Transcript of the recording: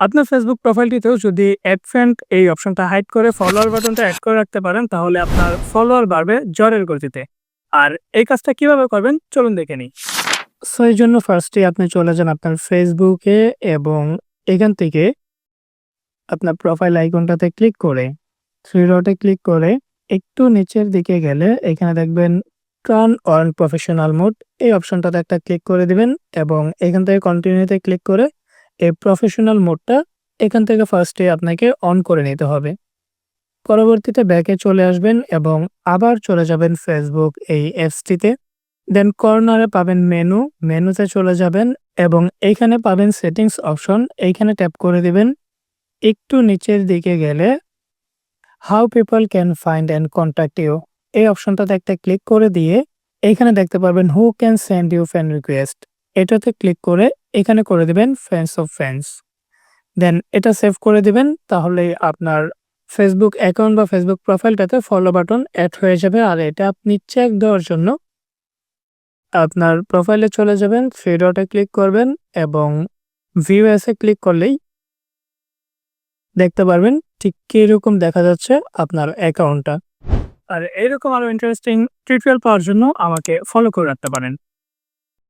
আপনার ফেসবুক প্রোফাইলটিতেও যদি add friend এই অপশনটা হাইড করে ফলোয়ার বাটনটা অ্যাড করে রাখতে পারেন, তাহলে আপনার ফলোয়ার বাড়বে জ্বরের গতিতে। আর এই কাজটা কীভাবে করবেন, চলুন দেখে নিই। সো এই জন্য ফার্স্টে আপনি চলে যান আপনার ফেসবুকে এবং এখান থেকে আপনার প্রোফাইল আইকনটাতে ক্লিক করে থ্রি ডটে ক্লিক করে, একটু নিচের দিকে গেলে এখানে দেখবেন টার্ন অন প্রফেশনাল মোড এই অপশনটাতে একটা ক্লিক করে দিবেন এবং এখান থেকে কন্টিনিউতে ক্লিক করে এই প্রফেশনাল মোডটা এখান থেকে ফার্স্টে আপনাকে অন করে নিতে হবে। পরবর্তীতে ব্যাকে চলে আসবেন এবং আবার চলে যাবেন ফেসবুক এই অ্যাপসটিতে দেন কর্নারে পাবেন মেনু মেনুতে চলে যাবেন এবং এইখানে পাবেন সেটিংস অপশন এইখানে ট্যাপ করে দিবেন। একটু নিচের দিকে গেলে how people can find and contact you এই অপশনটাতে একটা ক্লিক করে দিয়ে এইখানে দেখতে পারবেন who can send you friend request এটাতে ক্লিক করে এখানে করে দিবেন ফ্রেন্ডস অফ ফ্রেন্ডস দেন এটা সেভ করে দিবেন, তাহলে আপনার ফেসবুক অ্যাকাউন্ট বা ফেসবুক প্রোফাইলটাতে ফলো বাটন অ্যাড হয়ে যাবে, আর এটা আপনি চেক দেওয়ার জন্য আপনার প্রোফাইলে চলে যাবেন থ্রি ডটে ক্লিক করবেন এবং ভিউ এসে ক্লিক করলেই দেখতে পারবেন ঠিক কীরকম দেখা যাচ্ছে আপনার অ্যাকাউন্টটা আর এরকম আরও ইন্টারেস্টিং টিউটোরিয়াল পাওয়ার জন্য আমাকে ফলো করে রাখতে পারেন।